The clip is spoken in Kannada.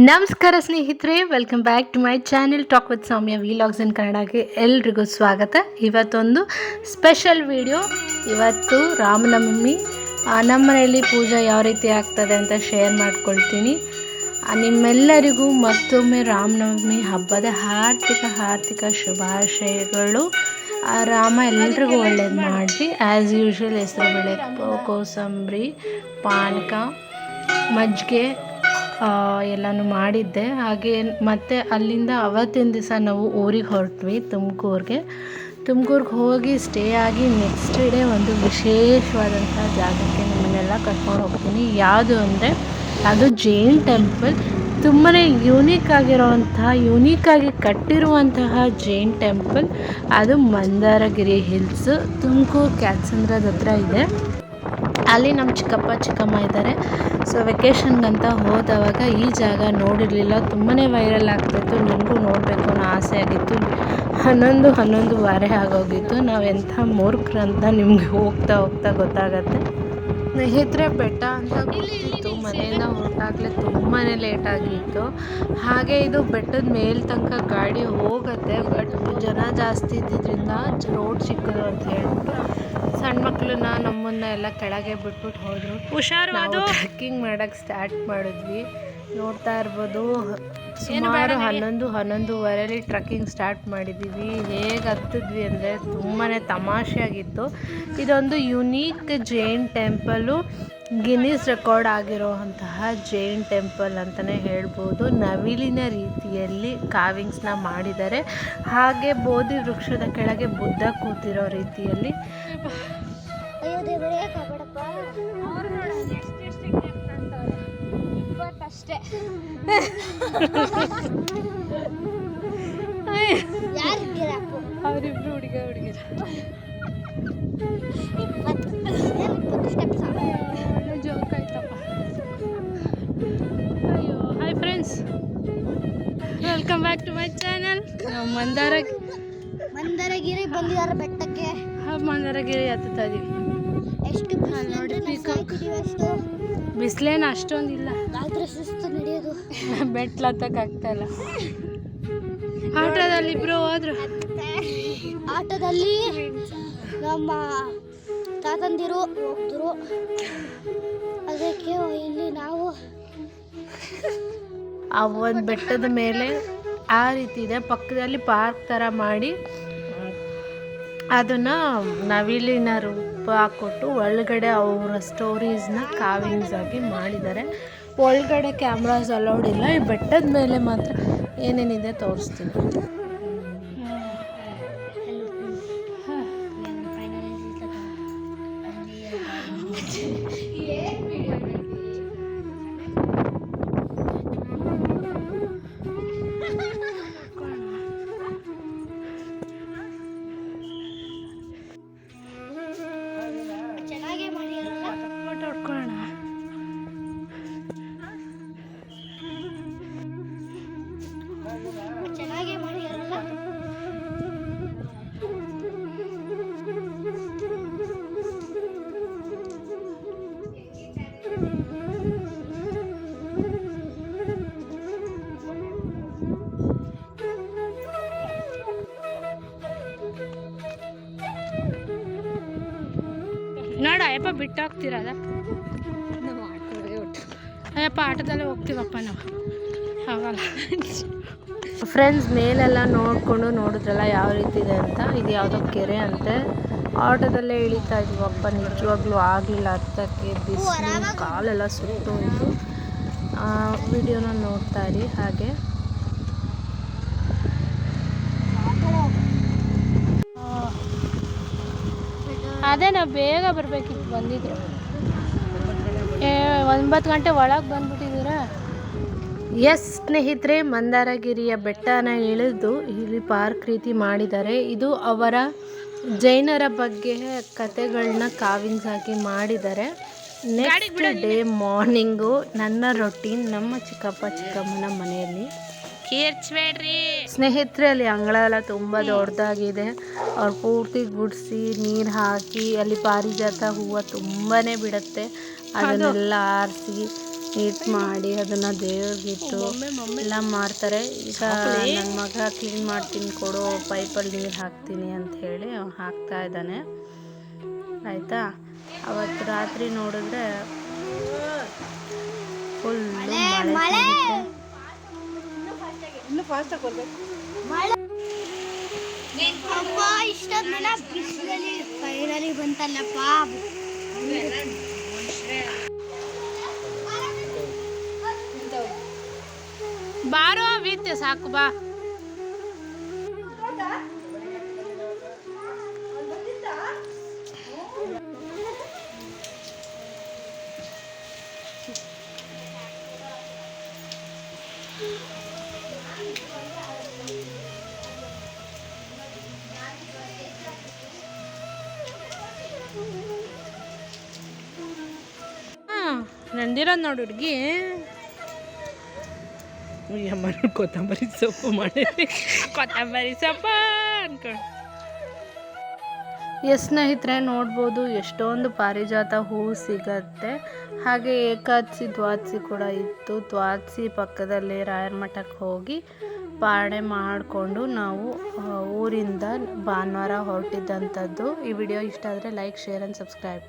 ನಮಸ್ಕಾರ ಸ್ನೇಹಿತರೆ welcome back to my channel talk with Soumya vlogs in ಕನ್ನಡಕ್ಕೆ ಎಲ್ರಿಗೂ ಸ್ವಾಗತ. ಇವತ್ತೊಂದು ಸ್ಪೆಷಲ್ ವಿಡಿಯೋ ಇವತ್ತು ರಾಮನವಮಿ. ನಮ್ಮ ಮನೆಯಲ್ಲಿ ಪೂಜೆ ಯಾವ ರೀತಿ ಆಗ್ತದೆ ಅಂತ ಶೇರ್ ಮಾಡ್ಕೊಳ್ತೀನಿ. ನಿಮ್ಮೆಲ್ಲರಿಗೂ ಮತ್ತೊಮ್ಮೆ ರಾಮನವಮಿ ಹಬ್ಬದ ಹಾರ್ದಿಕ ಹಾರ್ದಿಕ ಶುಭಾಶಯಗಳು. ಆ, ರಾಮ ಎಲ್ರಿಗೂ ಒಳ್ಳೇದು ಮಾಡಿರಿ ಆ್ಯಸ್ ಯೂಶ್ವಲ್ ಹೆಸರುಬೇಳೆ ಕೋಸಂಬರಿ, ಪಾನಕ, ಮಜ್ಜಿಗೆ ಎಲ್ಲನೂ ಮಾಡಿದ್ದೆ. ಹಾಗೆ ಮತ್ತೆ ಅಲ್ಲಿಂದ ಅವತ್ತಿನ ದಿವಸ ನಾವು ಊರಿಗೆ ಹೊರಟ್ವಿ ತುಮಕೂರಿಗೆ. ತುಮಕೂರಿಗೆ ಹೋಗಿ ಸ್ಟೇ ಆಗಿ ನೆಕ್ಸ್ಟ್ ಡೇ ಒಂದು ವಿಶೇಷವಾದಂಥ ಜಾಗಕ್ಕೆ ನಿಮ್ಮನ್ನೆಲ್ಲ ಕರ್ಕೊಂಡು ಹೋಗ್ತೀನಿ. ಯಾವುದು ಅಂದರೆ ಅದು ಜೈನ್ ಟೆಂಪಲ್. ತುಂಬಾ ಯೂನಿಕ್ ಆಗಿರೋವಂತಹ ಆಗಿ ಕಟ್ಟಿರುವಂತಹ ಜೈನ್ ಟೆಂಪಲ್. ಅದು ಮಂದಾರಗಿರಿ ಹಿಲ್ಸ್. ತುಮಕೂರು ಕ್ಯಾತ್ಸಂದ್ರದ ಹತ್ರ ಇದೆ. ಅಲ್ಲಿ ನಮ್ಮ ಚಿಕ್ಕಪ್ಪ, ಚಿಕ್ಕಮ್ಮ ಇದ್ದಾರೆ. ಸೊ ವೆಕೇಷನ್ಗಂತ ಹೋದವಾಗ ಈ ಜಾಗ ನೋಡಿರಲಿಲ್ಲ. ತುಂಬಾ ವೈರಲ್ ಆಗ್ತಾಯಿತ್ತು ನನಗೂ ನೋಡಬೇಕು ಅನ್ನೋ ಆಸೆ ಆಗಿತ್ತು. ಹನ್ನೊಂದು ಹನ್ನೊಂದು ವಾರೆ ಆಗೋಗಿತ್ತು. ನಾವು ಎಂಥ ಮೂರ್ಖರಂತ ನಿಮಗೆ ಹೋಗ್ತಾ ಹೋಗ್ತಾ ಗೊತ್ತಾಗತ್ತೆ. ಸ್ನೇಹಿತರೆ ಬೆಟ್ಟ ಅಂತ ಗೊತ್ತಿತ್ತು. ಮನೆಯಿಂದ ಹೊರಟಾಗಲೇ ತುಂಬಾ ಲೇಟ್ ಆಗಿತ್ತು. ಹಾಗೆ ಇದು ಬೆಟ್ಟದ ಮೇಲ್ ತನಕ ಗಾಡಿ ಹೋಗುತ್ತೆ. ಬಟ್ ಜನ ಜಾಸ್ತಿ ಇದ್ದಿದ್ದರಿಂದ ರೋಡ್ ಸಿಕ್ಕದು ಅಂತ ಹೇಳ್ಬಿಟ್ಟು ಸಣ್ಣ ಮಕ್ಕಳನ್ನ ನಮ್ಮನ್ನ ಎಲ್ಲ ಕೆಳಗೆ ಬಿಟ್ಬಿಟ್ಟು ಹೋದ್ರು. ಹುಷಾರು ಟ್ರೆಕ್ಕಿಂಗ್ ಮಾಡಕ್ಕೆ ಸ್ಟಾರ್ಟ್ ಮಾಡಿದ್ವಿ. ನೋಡ್ತಾ ಇರ್ಬೋದು. ಸುಮಾರು ಹನ್ನೊಂದು ಹನ್ನೊಂದುವರೆಲಿ ಟ್ರಕ್ಕಿಂಗ್ ಸ್ಟಾರ್ಟ್ ಮಾಡಿದ್ದೀವಿ ಹೇಗೆ ಹತ್ತಿದ್ವಿ ಅಂದರೆ ತುಂಬಾ ತಮಾಷೆಯಾಗಿತ್ತು. ಇದೊಂದು unique Jain temple Guinness record ಆಗಿರುವಂತಹ ಜೈನ್ ಟೆಂಪಲ್ ಅಂತಲೇ ಹೇಳ್ಬೋದು. ನವಿಲಿನ ರೀತಿಯಲ್ಲಿ ಕಾವಿಂಗ್ಸ್ನ ಮಾಡಿದ್ದಾರೆ. ಹಾಗೆ ಬೋಧಿ ವೃಕ್ಷದ ಕೆಳಗೆ ಬುದ್ಧ ಕೂತಿರೋ ರೀತಿಯಲ್ಲಿ ಗಿರಾಕು ಅವರಿಬ್ರು ಹುಡುಗ ಹುಡುಗಿರ ಜೋಕ್ ಆಯ್ತಪ್ಪ. ಅಯ್ಯೋ hi friends welcome back to my channel Mandara Mandaragiri ಬಂದಿದ್ದಾರೆ ಬೆಟ್ಟಕ್ಕೆ. ಮಂದಾರಗಿರಿ ಹತ್ತುತ್ತಾ ಇದೀವಿ. ಎಷ್ಟು ನೋಡಿ ಅಷ್ಟು. ಬಿಸಿಲೇನು ಅಷ್ಟೊಂದಿಲ್ಲ. ರಾತ್ರಿ ಸುಸ್ತು ನಡೆಯೋದು. ಇಲ್ಲ. ಆಟೋದಲ್ಲಿ ಇಬ್ರು ಹೋದ್ರು. ಆಟೋದಲ್ಲಿ ನಮ್ಮ ತಾತಂದಿರು ಹೋಗ್ತರು ಅದಕ್ಕೆ ಇಲ್ಲಿ ನಾವು ಆ ಒಂದು ಬೆಟ್ಟದ ಮೇಲೆ ಆ ರೀತಿ ಇದೆ. ಪಕ್ಕದಲ್ಲಿ ಪಾರ್ಕ್ ಥರ ಮಾಡಿ ಅದನ್ನು ನವಿಲಿನ ರೂಪ ಕೊಟ್ಟು ಒಳಗಡೆ ಅವರ ಸ್ಟೋರೀಸ್ನ ಕಾವಿಂಗ್ಸ್ ಆಗಿ ಮಾಡಿದ್ದಾರೆ. ಒಳಗಡೆ ಕ್ಯಾಮ್ರಾಸ್ ಅಲೌಡ್ ಇಲ್ಲ, ಈ ಬೆಟ್ಟದ ಮೇಲೆ ಮಾತ್ರ ಏನೇನಿದೆ ತೋರಿಸ್ತೀನಿ. ನೋಡ, ಅಯ್ಯಪ್ಪ ಬಿಟ್ಟು ಅಯ್ಯಪ್ಪ, ಆಟೋದಲ್ಲೇ ಹೋಗ್ತೀವಪ್ಪ ನಾವು. ಹಾಗಲ್ಲ ಫ್ರೆಂಡ್ಸ್ ಮೇಲೆಲ್ಲ ನೋಡಿಕೊಂಡು ನೋಡಿದ್ರಲ್ಲ ಯಾವ ರೀತಿ ಇದೆ ಅಂತ? ಇದು ಯಾವುದೋ ಕೆರೆ ಅಂತೆ. ಆಟೋದಲ್ಲೇ ಇಳಿತಾ ಇದ್ವಪ್ಪ, ನಿಜವಾಗ್ಲೂ ಆಗಲಿಲ್ಲ ಹತ್ತಕ್ಕೆ ಬಿಸಿಲು ಕಾಲೆಲ್ಲ ಸುಟ್ಟು ಹೋಯಿತು. ವಿಡಿಯೋನ ನೋಡ್ತಾ ಇರಿ, ಹಾಗೆ. ಅದೇ ನಾವು ಬೇಗ ಬರಬೇಕಿತ್ತು ಬಂದಿದ್ರು. ಏ ಒಂಬತ್ತು ಗಂಟೆ ಒಳಗೆ ಬಂದ್ಬಿಟ್ಟಿದ್ದೀರಾ? ಎಸ್ ಸ್ನೇಹಿತರೆ ಮಂದಾರಗಿರಿಯ ಬೆಟ್ಟನ ಇಳಿದು ಇಲ್ಲಿ ಪಾರ್ಕ್ ರೀತಿ ಮಾಡಿದ್ದಾರೆ. ಇದು ಅವರ ಜೈನರ ಬಗ್ಗೆ ಕತೆಗಳನ್ನ ಕಾವಿನ್ಸ್ ಹಾಕಿ ಮಾಡಿದ್ದಾರೆ. ನೆಕ್ಸ್ಟ್ ಡೇ ಮಾರ್ನಿಂಗು ನನ್ನ ರೊಟೀನ್ ನಮ್ಮ ಚಿಕ್ಕಪ್ಪ ಚಿಕ್ಕಮ್ಮನ ಮನೆಯಲ್ಲಿ. ಕೇರ್ಚ್ಬೇಡ್ರಿ ಸ್ನೇಹಿತರೆ ಅಲ್ಲಿ ಅಂಗಳ ಎಲ್ಲ ತುಂಬ ದೊಡ್ಡದಾಗಿದೆ. ಅವ್ರು ಪೂರ್ತಿ ಗುಡಿಸಿ ನೀರು ಹಾಕಿ ಅಲ್ಲಿ ಪಾರಿಜಾತ ಹೂವು ತುಂಬಾ ಬಿಡುತ್ತೆ. ಅದನ್ನೆಲ್ಲ ಆರಿಸಿ ನೀಟ್ ಮಾಡಿ ಅದನ್ನು ದೇವ್ರಿಗಿಟ್ಟು ಎಲ್ಲ ಮಾಡ್ತಾರೆ. ಈಗ ನನ್ನ ಮಗ ಕ್ಲೀನ್ ಮಾಡ್ತೀನಿ ಕೊಡು ಪೈಪಲ್ಲಿ ನೀರು ಹಾಕ್ತೀನಿ ಅಂತ ಹೇಳಿ ಹಾಕ್ತಾ ಇದ್ದಾನೆ. ಆಯಿತಾ? ಅವತ್ತು ರಾತ್ರಿ ನೋಡಿದ್ರೆ ಫುಲ್ಲು ಮಳೆ ಅಪ್ಪ ಇಷ್ಟೊಂದು ದಿನ ಬಿಸಿಲಲ್ಲಿ ಫೈನಲಿ ಬಂತಲ್ಲಪ್ಪ. ಬಾರೋ ವಿದ್ಯೆ ಸಾಕು ಬಾ. ನಂದಿರೋದು ನೋಡು ಹುಡುಗಿ. ಅಮ್ಮ ಕೊತ್ತಂಬರಿ ಸೊಪ್ಪು ಮಾಡಿ. ಕೊತ್ತಂಬರಿ ಸೊಪ್ಪ ಅನ್ಕೊಂಡು ಎಸ್ ಸ್ನೇಹಿತರೆ ನೋಡ್ಬೋದು ಎಷ್ಟೊಂದು ಪಾರಿಜಾತ ಹೂವು ಸಿಗತ್ತೆ. ಹಾಗೆ ಏಕಾದಶಿ ದ್ವಾದಶಿ ಕೂಡ ಇತ್ತು. ದ್ವಾದಶಿ ಪಕ್ಕದಲ್ಲಿ ರಾಯರ ಮಠಕ್ಕೆ ಹೋಗಿ ಪಾರಣೆ ಮಾಡಿಕೊಂಡು ನಾವು ಊರಿಂದ ಭಾನುವಾರ ಹೊರಟಿದ್ದಂಥದ್ದು. ಈ ವಿಡಿಯೋ ಇಷ್ಟ ಆದರೆ ಲೈಕ್ ಶೇರ್ ಆ್ಯಂಡ್ ಸಬ್ಸ್ಕ್ರೈಬ್.